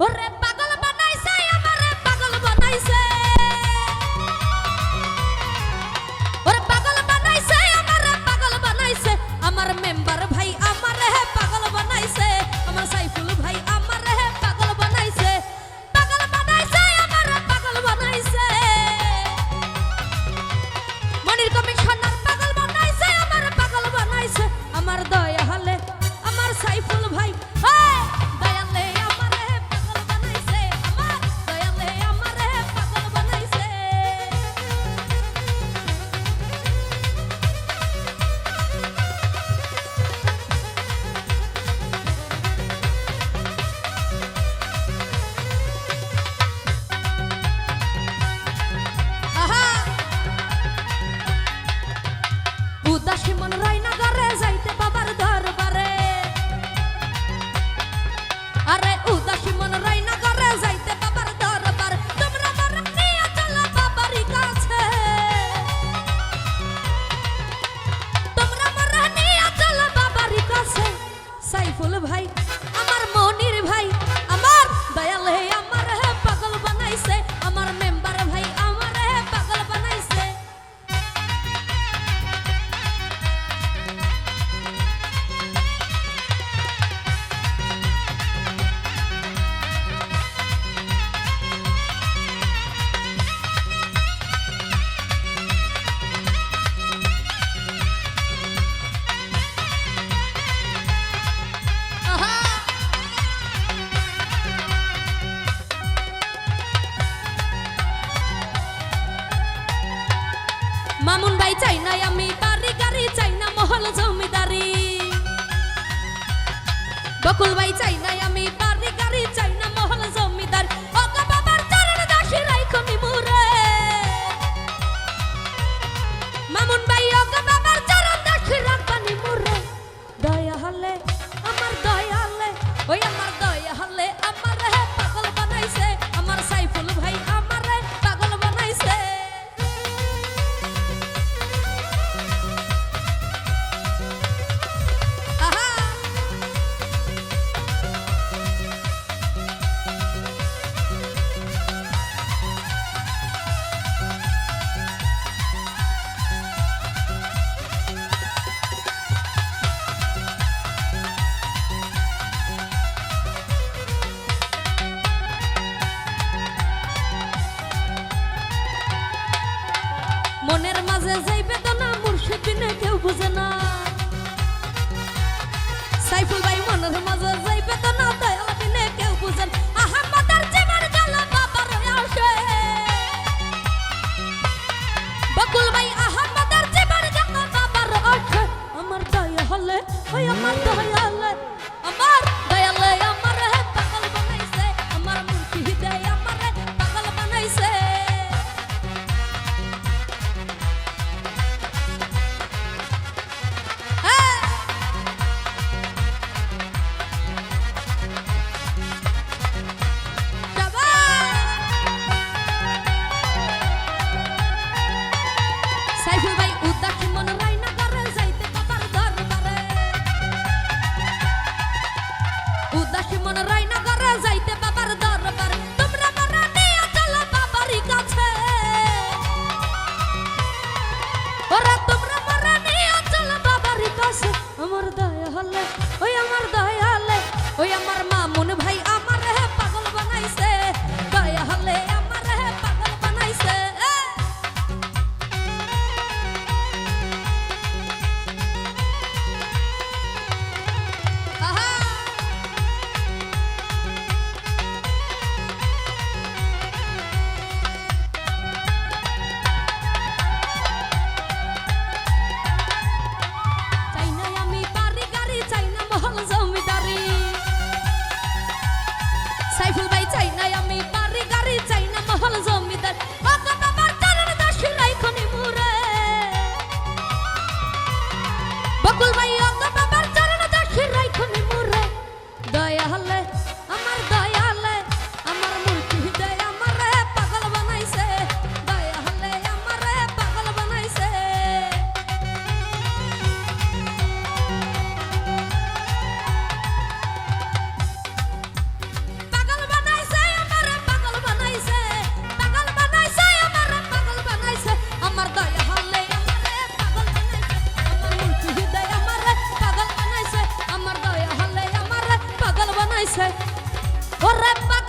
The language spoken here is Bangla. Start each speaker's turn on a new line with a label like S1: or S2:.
S1: Rep মামুন ভাই চাই না আমি বাড়ি গাড়ি চাই না মহল, জমিদারি। বকুল ভাই চাই না আমি বাড়ি গাড়ি চাই না মাঝে যাই বেদনা মুর্শিদ বিনে কেউ বুঝে না। সাইফুল ভাই মনের মাঝে যাই বেদনা দয়াল বিনে কেউ বুঝে না। আহমদার জীবন গেল, বাবার আসে। বকুল ভাই আহমদার জীবন আমার দয়া হলে আমার দয়া হলে আমার Gimana Rai? সাইফুল ভাই চাই না আমি বাড়ি গাড়ি চাই না মহল জমিদার। বকুল ভাই পাগল